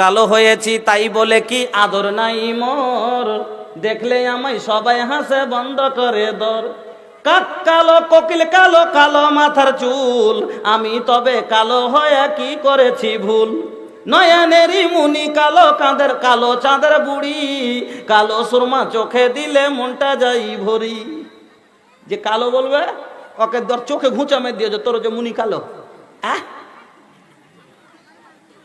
কালো হয়েছি, তাই বলে কি আদর নাই মোর? দেখলে আমায় সবাই হাসে, বন্ধ করে দর। কাক কালো, কোকিল কালো কালো মাথার চুল। আমি তবে কালো হয়ে কি করেছি ভুল? নয়নেরই মুনি কালো কাঁদের কালো চাঁদের বুড়ি। কালো সুরমা চোখে দিলে মনটা যাই ভরি। যে কালো বলবে, ওকে ধর, চোখে ঘুঁচা মেরে দিয়েছে, তোর যে মুনি কালো। আহ?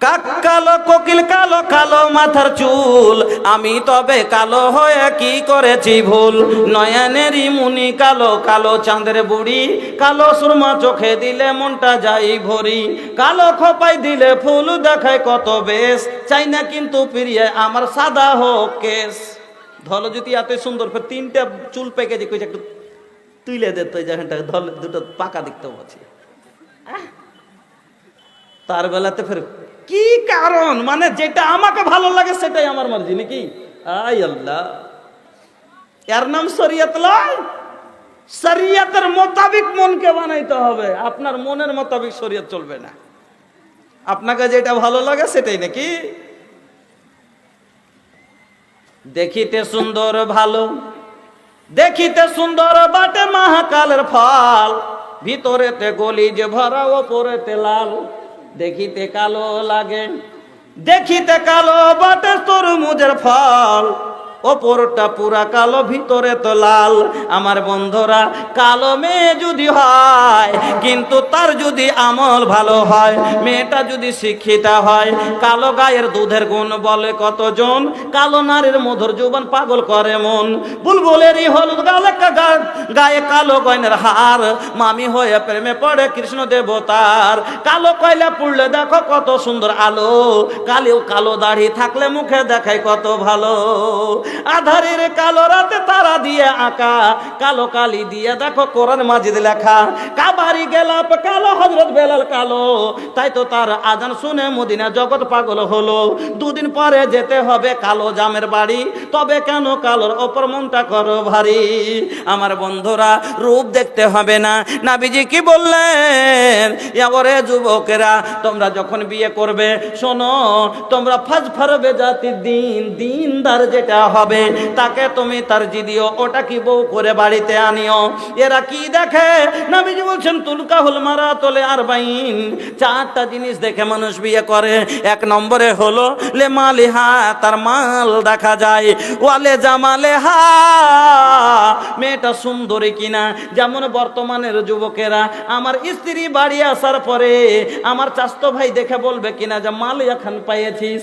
কাক কালো কোকিল কালো কালো মাথার চুল। আমি তবে কালো হয়ে কি করেছি ভুল? নয়নেরই মুনি কালো কালো চাঁদের বুড়ি। কালো সুরমা চোখে দিলে মনটা যাই ভরি। কালো খোপাই দিলে ফুল দেখায় কত বেশ। চাই না কিন্তু প্রিয় আমার সাদা হোক কেস ধলো যদি এত সুন্দর ফের তিনটা চুল পেকে যে কইছে একটু তুইলে দে তো যেখানটা ধল দুটো পাকা দেখতে পাচ্ছি। তার বেলাতে ফের কি কারণ? মানে যেটা আমাকে ভালো লাগে সেটাই আমার মর্জি, নাকি? আই আল্লাহ। এর নাম শরিয়ত লয়? শরিয়তের মোতাবিক মনকে বানাইতে হবে। আপনার মনের মোতাবিক শরিয়ত চলবে না। আপনাকে যেটা ভালো লাগে সেটাই, নাকি? দেখিতে সুন্দর ভালো, দেখিতে সুন্দর বাটে মহাকালের ফল। ভিতরেতে গলি যে ভরা, ওপরেতে লাল। দেখিতে কালো লাগে দেখিতে কালো বাটে তরমুজের ফল। ওপরটা পুরা কালো, ভিতরে তো লাল। আমার বন্ধুরা, কালো মেয়ে যদি হয়, কিন্তু তার যদি আমল ভালো হয়, মেয়েটা যদি শিক্ষিতা হয়, কালো গায়ের দুধের গুণ বলে কতজন? কালো নারীর মধুর যৌবন পাগল করে মন। বুলবুলেরই হলুদ গালে গায়ে কালো গয়নের হার। মামি হয়ে প্রেমে পড়ে কৃষ্ণ দেবতার। কালো কয়লা পুড়লে দেখো কত সুন্দর আলো। কালেও কালো দাড়ি থাকলে মুখে দেখায় কত ভালো। আধারের কালো রাতে তারা দিয়ে আঁকা, কালো কালি দিয়ে দেখো কোরআন মাজিদ লেখা। কাবারি গেলাপ কালো হজরত বেলাল কালো। তাই তো তার আজান শুনে মদিনা জগৎ পাগল হলো। দুদিন পরে যেতে হবে কালো জামের বাড়ি। তবে কেন কালোর অপর মনটা করো ভারী? আমার বন্ধুরা, রূপ দেখতে হবে না। নাবিজি কি বললেন? এবারে যুবকেরা, তোমরা যখন বিয়ে করবে, শোনো, তোমরা ফাজ ফারবে জাতির দিন, দিনদার যেটা হবে তাকে তুমি তার দিও ওটা কি বউ করে বাড়িতে আনিও? এরা কি দেখে? নাবিজি বলছেন তুলকা হুল মারা তোলে আর বাইন চারটা জিনিস দেখে মানুষ বিয়ে করে। এক নম্বরে হলো, লে মালিহা, তার মাল দেখা যায়। ওয়ালে জামালে হা মেয়েটা সুন্দরী কিনা? যেমন বর্তমানের যুবকেরা, আমার স্ত্রী বাড়ি আসার পরে আমার চাস্তো ভাই দেখে বলবে কিনা যে মাল এখন পাইয়েছিস?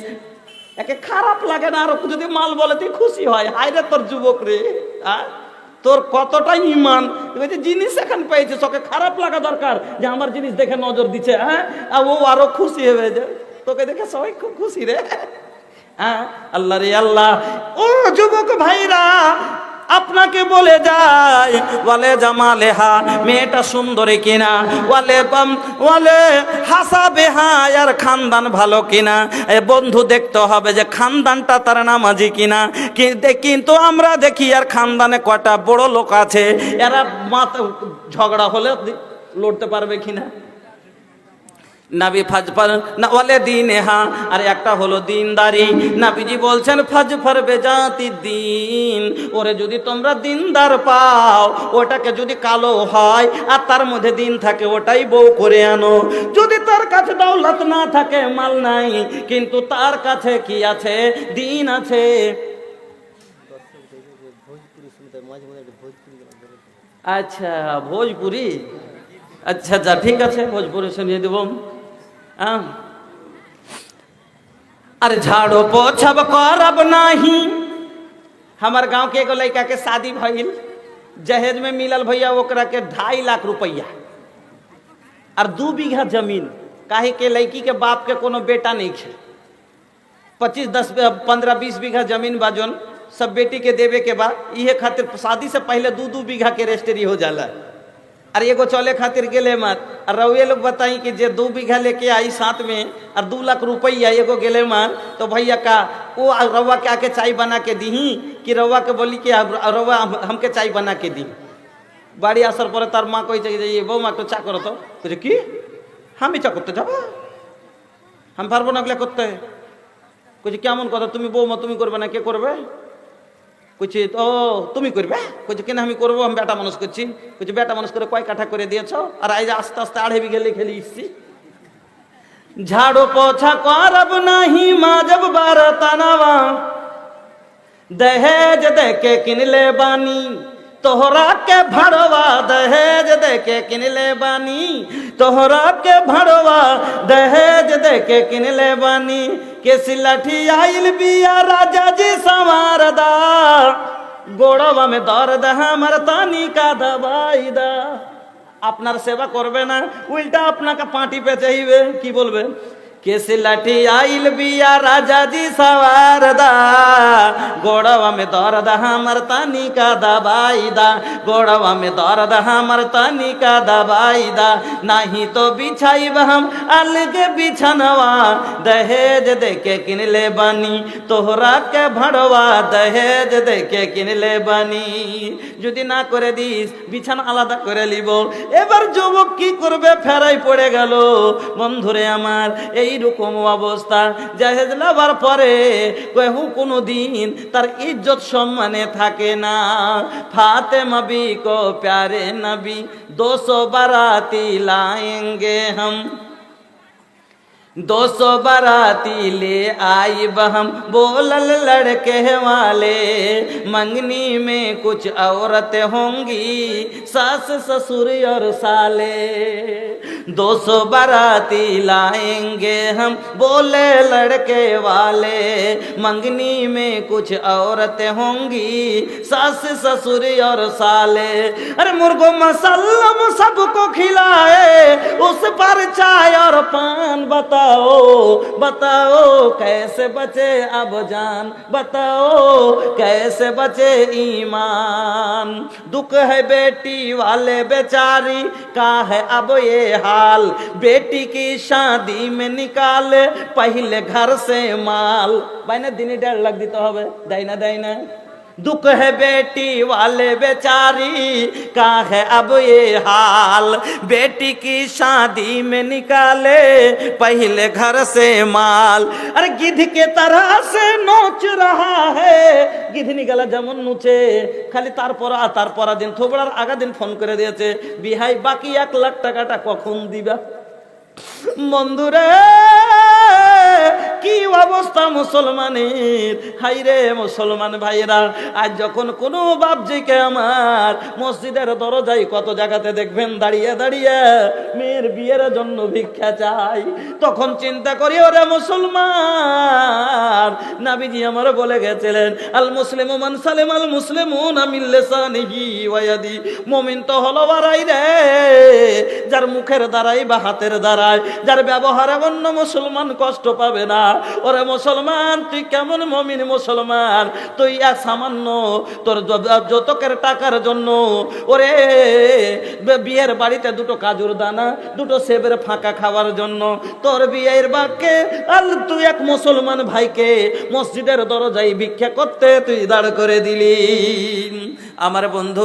একে খারাপ লাগে না, আর যদি মাল বলে, তুই খুশি হয়। হায় রে তোর যুবক রে হ্যাঁ তোর কতটা ইমান? জিনিস এখন পেয়েছে তোকে খারাপ লাগা দরকার যে আমার জিনিস দেখে নজর দিচ্ছে হ্যাঁ ও আরও খুশি হবে যে তোকে দেখে সবাই খুব খুশি রে। হ্যাঁ আল্লাহ রে আল্লাহ। ও যুবক ভাইরা আপনাকে বলে যায় বলে জামালে হা, মেয়েটা সুন্দরী কিনা? বলে বলে হাসা বেহা আর খানদান ভালো কিনা? এ বন্ধু দেখতে হবে যে খানদানটা তার নামাজি কিনা। কিন্তু আমরা দেখি আর খানদানে কটা বড় লোক আছে, এরা মাথা ঝগড়া হলে লড়তে পারবে কিনা? নাবি ফাজফার না ওয়ালে দিন হা। আর একটা হলো দিনদারি। নাবিজি বলছেন ফাজফার বেজাতি দিন। ওরে, যদি তোমরা দিনদার পাও, ওটাকে যদি কালো হয়, আর তার মধ্যে দিন থাকে, ওটাই বউ করে আনো। যদি তার কাছে দৌলত না থাকে, মাল নাই। কিন্তু তার কাছে কি আছে? দিন আছে। আচ্ছা ভোজপুরি? আচ্ছা আচ্ছা ঠিক আছে, ভোজপুরি শুনিয়ে দেবো। अरे झाड़ो पोछब करब नाही। हमार गाँव के एगो लड़का के शादी भइल, जहेज में मिलल भैया ओकरा के ढाई लाख रुपया। और दू बीघा ज़मीन, काहे के लड़की के बाप के कोनो बेटा नहीं है पच्चीस, दस, पंद्रह, बीस बीघा ज़मीन बा जोन, सब बेटी के देवे के बाद इहे खातिर शादी से पहले दू दू बीघा के रजिस्ट्री हो जाला। और एगो चले खातिर गेले मत। और रउे लोग बताई कि जे दो बीघा लेके आई साथ में, और दो लाख रुपया एगो गेले मान तो भैया का वो रउआ के आके चाय बना के दीही? कि रउआ के बोली कि रउआ हमके चाय बना के दी। बाड़ी असर पड़े तार माँ कह बो माँ तो चा करो तो तुझे कि? हम ही चा करते, जाबा। हम फारबो ना करते क्या मन कर तुम्हें बो माँ तुम्हें करबे ना, के करबे? কইছে, ও, তুমি করবে? কইছে, কেন আমি করব? আমি বেটা মানুষ করছি। কইছে, বেটা মানুষ করে কয় কাঠা করে দিয়েছ? আর আজ আস্তে আস্তে আড়ে বিঘে খেলে লিখছি। ঝাড়ো পোছা করব নাহি, মাজব দেহে যে দেখে কিনলে বানি তোহরা কে ভাড়বা দে দেখে কিনলে বানি তোহরাকে ভাড়োয়া দহেজ দেখে কিনলে বানি কে সিলাঠি আইল বিয়া রাজা জি সামারদা গোড়বা মে দরদ আমার তানি কা দাবাই দা। আপনার সেবা করবে না, উল্টা আপনাকে পাটি পেঁচাইবে, কি বলবে? કેસ લાઠી આઈલ બિયા રાજાજી સવારદા ગોળવા મે દરદ હામર તાનિકા દબાઈદા ગોળવા મે દરદ હામર તાનિકા દબાઈદા નહીં તો બિછાઈબ હમ અલગ બિછનવા દહેજ દેકે કિનલે બાની তোহরা কে ভাড়বা দহেজ দেখে কিনলে বানি যদি না করে দিস বিছানা আলাদা করে লিব এবার যুবক কি করবে ফেরাই পড়ে গেল বন্ধুরে আমার এই এইরকম অবস্থা। জাহেজ লাভার পরে কেহু কোনো দিন তার ইজ্জত সম্মানে থাকে না। ফাতে মাবি কো প্যারে নবি দোষ বারাতি লাইঙ্গে হাম। दो सौ बाराती ले आई बहम बोलल लड़के वाले। मंगनी में कुछ औरत होंगी, सास, ससुर और साले। दो सौ बाराती लाएँगे हम बोले लड़के वाले। मंगनी में कुछ औरतें होंगी, सास, ससुर और साले। अरे मुर्गो मसल्लम सबको खिलाए, उस पर चाय और पान बताओ बताओ कैसे बचे अब जान बताओ कैसे बचे ईमान दुख है बेटी वाले बेचारी का है अब ये हाल बेटी की शादी में निकाले पहले घर से माल বাইনা দিনই দেড় লাখ দিতে হবে দেয় না দেয় না दुख है बेटी वाले बेचारी का है अब ये हाल बेटी की शादी में निकाले पहले घर से माल अरे गिद्ध के तरह से नोच रहा है गिद्ध निकाला যেমন নুচে খালি তারপর আর তারপর দিন থোবড়ার আগা দিন ফোন করে দিয়েছে বিহাই বাকি এক লাখ টাকাটা কখন দিবা বন্ধুরে কি অবস্থা মুসলমানের? হাইরে মুসলমান ভাইরা আজ যখন কোনো বাপজিকে আমার মসজিদের দরজায় কত জায়গাতে দেখবেন, দাঁড়িয়ে দাঁড়িয়ে মেয়ের বিয়ের জন্য ভিক্ষা চাই, তখন চিন্তা করি, ওরে মুসলমান। নাবিজি আমার বলে গেছিলেন, আল মুসলিম মান সালেম, আল মুসলিম নামিল্লেসানিহি ওয়াদি মুমিন তো হলো বারাই রে, যার মুখের দ্বারাই বা হাতের দ্বারাই, যার ব্যবহারে অন্য মুসলমান কষ্ট পাবে না। ওরে মুসলমান, তুই কেমন মমিন মুসলমান? তুই সামান্য, তোর যতকের টাকার জন্য, ওরে বিয়ের বাড়িতে দুটো কাজুর দানা, দুটো সেবের ফাঁকা খাওয়ার জন্য, তোর বিয়ের বাক্যে, আর তুই এক মুসলমান ভাইকে মসজিদের দরজায় ভিক্ষা করতে তুই দাঁড় করে দিলি। আমার বন্ধুরা